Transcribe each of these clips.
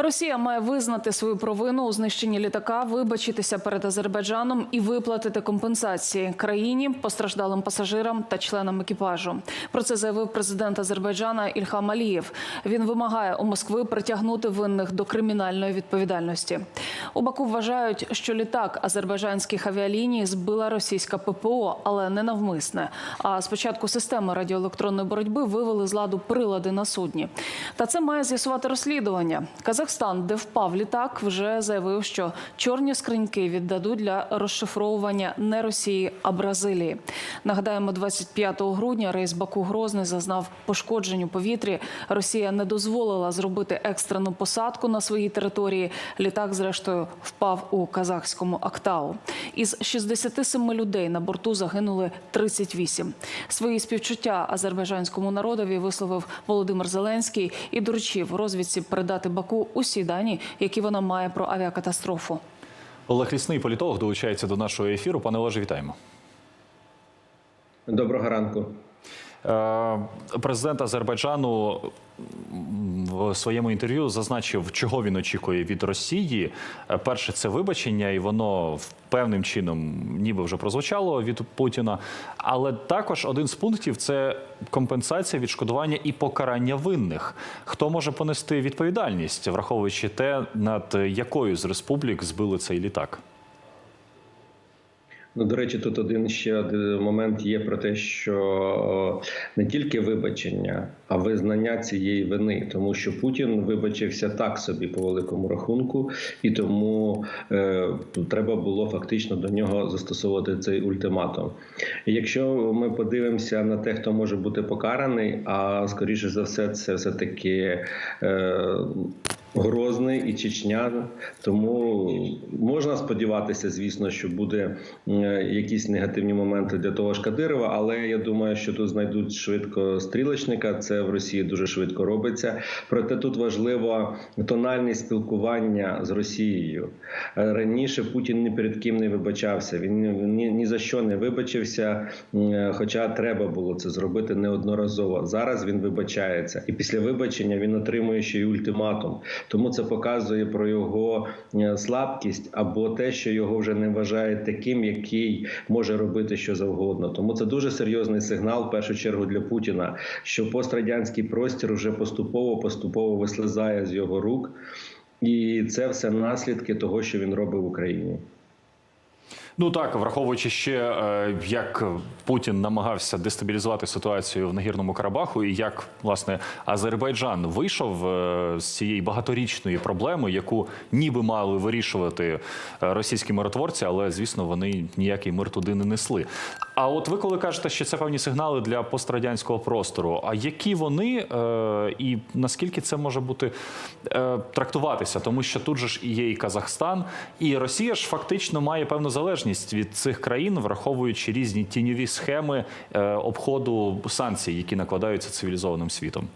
Росія має визнати свою провину у знищенні літака, вибачитися перед Азербайджаном і виплатити компенсації країні, постраждалим пасажирам та членам екіпажу. Про це заявив президент Азербайджана Ільхам Алієв. Він вимагає у Москви притягнути винних до кримінальної відповідальності. У Баку вважають, що літак азербайджанських авіаліній збила російська ППО, але не навмисне. А спочатку системи радіоелектронної боротьби вивели з ладу прилади на судні. Та це має з'ясувати розслідування. Казахстан, де впав літак, вже заявив, що чорні скриньки віддадуть для розшифровування не Росії, а Бразилії. Нагадаємо, 25 грудня рейс Баку Грозний зазнав пошкоджень у повітрі. Росія не дозволила зробити екстрену посадку на своїй території. Літак, зрештою, впав у казахському Актау. Із 67 людей на борту загинули 38. Свої співчуття азербайджанському народові висловив Володимир Зеленський і доручив розвідці передати Баку усі дані, які вона має про авіакатастрофу. Олег Лісний, політолог, долучається до нашого ефіру. Пане Олеже, вітаємо. Доброго ранку. Е, Президент Азербайджану в своєму інтерв'ю зазначив, чого він очікує від Росії. Е, Перше, це вибачення, і воно певним чином ніби вже прозвучало від Путіна. Але також один з пунктів це компенсація, відшкодування і покарання винних. Хто може понести відповідальність, враховуючи те, над якою з республік збили цей літак? Ну, до речі, тут один ще момент є про те, що не тільки вибачення, а визнання цієї вини, тому що Путін вибачився так собі по великому рахунку, і тому е, треба було фактично до нього застосовувати цей ультиматум. Якщо ми подивимося на те, хто може бути покараний, а скоріше за все, це все таки. Е, Грозний і Чечня, тому можна сподіватися, звісно, що буде якісь негативні моменти для того ж Кадирова, але я думаю, що тут знайдуть швидко стрілочника. Це в Росії дуже швидко робиться. Проте тут важливо тональність спілкування з Росією. Е, Раніше Путін ні перед ким не вибачався. Він ні, ні за що не вибачився, е, хоча треба було це зробити неодноразово. Зараз він вибачається, і після вибачення він отримує ще й ультиматум. Тому це показує про його е, слабкість або те, що його вже не вважають таким, який може робити що завгодно. Тому це дуже серйозний сигнал, в першу чергу для Путіна, що пострадянський простір вже поступово поступово вислизає з його рук, і це все наслідки того, що він робить в Україні. Ну так, враховуючи ще, е, як Путін намагався дестабілізувати ситуацію в нагірному Карабаху, і як власне Азербайджан вийшов е, з цієї багаторічної проблеми, яку ніби мали вирішувати е, російські миротворці, але звісно вони ніякий мир туди не несли. А от ви коли кажете, що це певні сигнали для пострадянського простору, а які вони і наскільки це може бути трактуватися, тому що тут же ж і є і Казахстан, і Росія ж фактично має певну залежність від цих країн, враховуючи різні тіньові схеми е, обходу санкцій, які накладаються цивілізованим світом.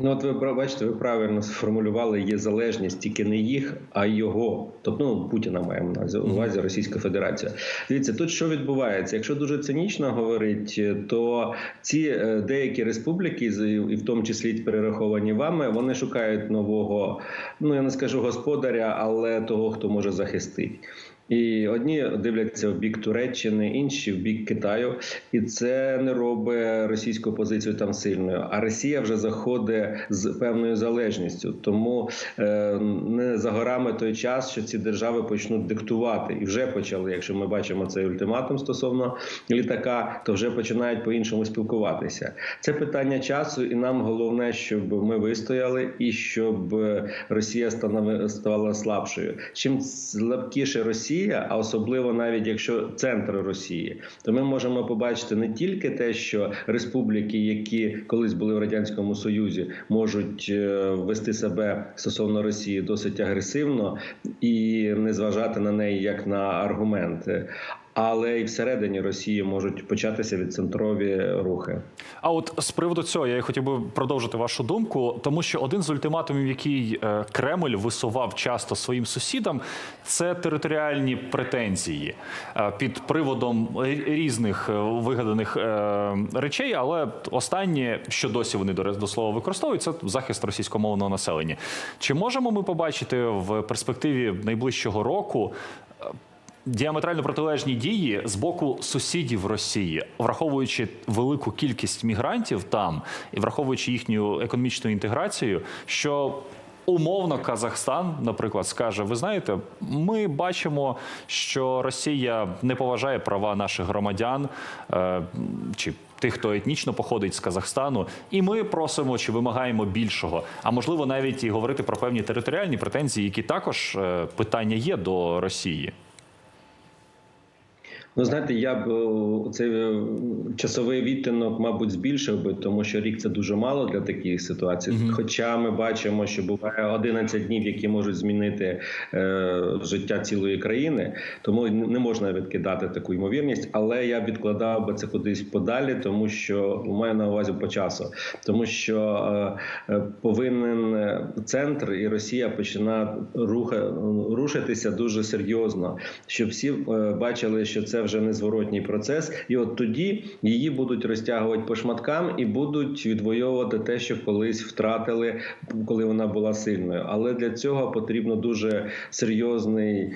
Ну, от ви бачите, ви правильно сформулювали є залежність тільки не їх, а його, тобто ну, Путіна маємо на увазі Російська Федерація. Дивіться, тут що відбувається? Якщо дуже цинічно говорити, то ці е, деякі республіки, і в тому числі перераховані вами, вони шукають нового, ну я не скажу господаря, але того, хто може захистити. І одні дивляться в бік Туреччини, інші в бік Китаю, і це не робить російську позицію там сильною. А Росія вже заходить з певною залежністю. Тому е, не за горами той час, що ці держави почнуть диктувати, і вже почали. Якщо ми бачимо цей ультиматум стосовно літака, то вже починають по-іншому спілкуватися. Це питання часу, і нам головне, щоб ми вистояли і щоб Росія ставала слабшою. Чим слабкіше Росія. Росія, а особливо навіть якщо центр Росії, то ми можемо побачити не тільки те, що республіки, які колись були в радянському союзі, можуть вести себе стосовно Росії досить агресивно і не зважати на неї як на аргументи. Але і всередині Росії можуть початися відцентрові рухи. А от з приводу цього я хотів би продовжити вашу думку, тому що один з ультиматумів, який е, Кремль висував часто своїм сусідам, це територіальні претензії е, під приводом різних е, вигаданих речей. Але останнє, що досі вони до слова використовують, це захист російськомовного населення. Чи можемо ми побачити в перспективі найближчого року? Діаметрально протилежні дії з боку сусідів Росії, враховуючи велику кількість мігрантів там і враховуючи їхню економічну інтеграцію, що умовно Казахстан, наприклад, скаже: ви знаєте, ми бачимо, що Росія не поважає права наших громадян е, чи тих, хто етнічно походить з Казахстану, і ми просимо чи вимагаємо більшого. А можливо, навіть і говорити про певні територіальні претензії, які також е, питання є до Росії. Ну, знаєте, я б е, цей е, часовий відтинок, мабуть, збільшив би, тому що рік це дуже мало для таких ситуацій. Мгм. Хоча ми бачимо, що буває 11 днів, які можуть змінити е, життя цілої країни, тому не можна відкидати таку ймовірність. Але я відкладав би це кудись подалі, тому що маю на увазі по часу, тому що е, е, повинен центр і Росія починає руха, рушитися дуже серйозно, щоб всі е, бачили, що це вже незворотній процес, і от тоді її будуть розтягувати по шматкам і будуть відвоювати те, що колись втратили, коли вона була сильною. Але для цього потрібно дуже серйозний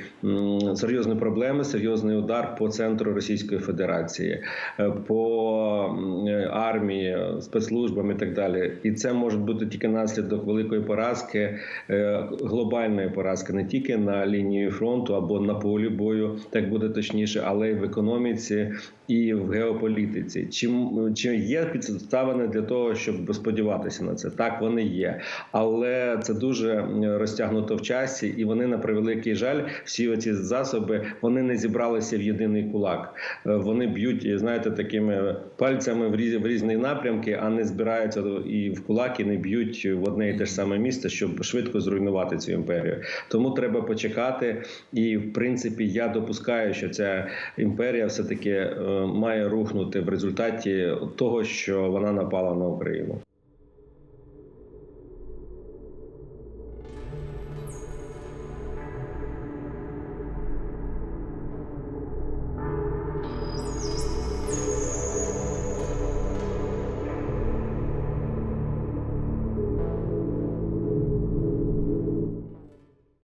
серйозні проблеми, серйозний удар по центру Російської Федерації, е, по е, армії, спецслужбам і так далі. І це може бути тільки наслідок великої поразки, е, глобальної поразки, не тільки на лінії фронту або на полі бою, так буде точніше, але й в економіці і в геополітиці. Чим чи є підставини для того, щоб сподіватися на це? Так вони є, але це дуже розтягнуто в часі, і вони на превеликий жаль, всі оці засоби вони не зібралися в єдиний кулак. Е, Вони б'ють, знаєте, такими пальцями в різні, в різні напрямки, а не збираються і в кулак і не б'ють в одне і те ж саме місце, щоб швидко зруйнувати цю імперію. Тому треба почекати. І в принципі, я допускаю, що ця імперія все таки має рухнути в результаті того, що вона напала на Україну.